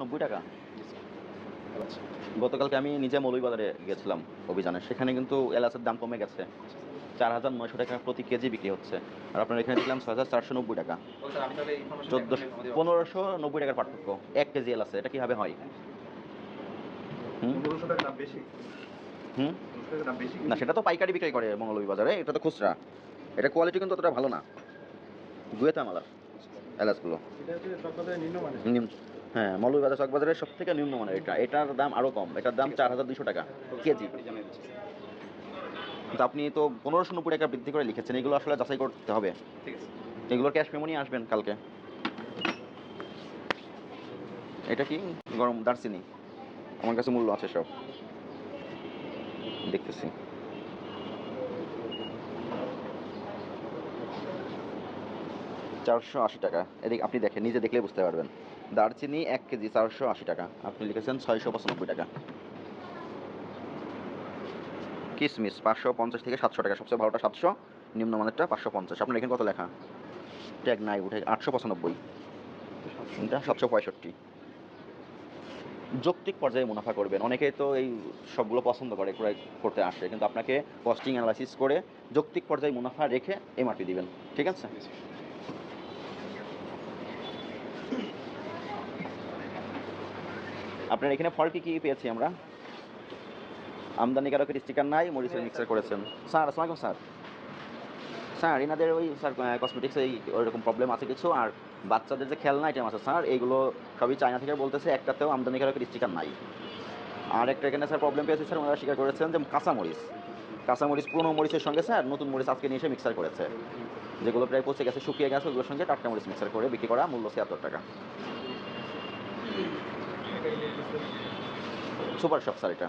নব্বই টাকা। গতকালকে আমি নিজে মৌলভীবাজারে গেছিলাম অভিযানে। সেখানে কিন্তু এলাচের দাম কমে গেছে। চার হাজার নয়শো টাকা প্রতি কেজি বিক্রি হচ্ছে। আর আপনার এখানে দেখলাম ছয় হাজার চারশো নব্বই টাকা। চোদ্দোশো পনেরোশো নব্বই টাকার পার্থক্য এক কেজি এলাচে। এটা কীভাবে হয়? হুম? না সেটা তো পাইকারি বিক্রি করে মৌলভীবাজারে। এটা তো খুচরা। এটা কোয়ালিটি কিন্তু অতটা ভালো না। গুয়েতা মালার এলাচগুলো নিম্ন হ্যাঁ মৌলভীবাজার চকবাজারের সব থেকে নিম্নমানের এটা। এটার দাম আরও কম। এটার দাম চার হাজার দুশো টাকা কেজি। কিন্তু আপনি তো পনেরোশো নব্বই টাকা বৃদ্ধি করে লিখেছেন। এগুলো আসলে যাচাই করতে হবে। ঠিক আছে। এগুলোর ক্যাশ মেমো নিয়ে আসবেন কালকে। এটা কি? গরম দারচিনি। আমার কাছে মূল্য আছে সব। দেখতেছি। চারশো আশি টাকা। এদিক আপনি দেখেন, নিজে দেখলে বুঝতে পারবেন। দারচিনি এক কেজি, চারশো আশি টাকা। আপনি লিখেছেন ছয়শো পঁচানব্বই টাকা। কিসমিস, পাঁচশো পঞ্চাশ থেকে সাতশো টাকা। সবচেয়ে ভালোটা সাতশো নিম্নমানেরটা পাঁচশো পঞ্চাশ। আপনার এখানে কত লেখা? ট্যাগ নাই, উঠে আটশো পঁচানব্বই। সাতশো পঁয়ষট্টি। যৌক্তিক পর্যায়ে মুনাফা করবেন। অনেকেই তো এই সবগুলো পছন্দ করে, ক্রয় করতে আসে। কিন্তু আপনাকে কস্টিং অ্যানালাইসিস করে যৌক্তিক পর্যায়ে মুনাফা রেখে এমআরপি দিবেন। ঠিক আছে? আপনার এখানে ফল কি কি পেয়েছি আমরা? আমদানিকারকের স্টিকার নাই মরিচের মিক্সার করেছেন। স্যার আসসালামু স্যার। স্যার এনাদের ওই স্যার কসমেটিক্স এই ওইরকম প্রবলেম আছে কিছু আর বাচ্চাদের যে খেলনা আইটেম আছে স্যার এইগুলো সবই চায়না থেকে বলতেছে একটাতেও আমদানিকারকের স্টিকার নাই। আর একটা এখানে স্যার প্রবলেম পেয়েছে স্যার ওনারা স্বীকার করেছেন যে কাঁচামরিচ কাঁচামরিচ পুরনো মরিচের সঙ্গে স্যার নতুন মরিচ আজকে নিয়ে এসে মিক্সার করেছে। যেগুলো প্রায় পচে গেছে শুকিয়ে গেছে ওগুলোর সঙ্গে টাটকা মরিচ মিক্সার করে বিক্রি করা মূল্য ছিয়াত্তর টাকা। সুপার শপ স্যার এটা।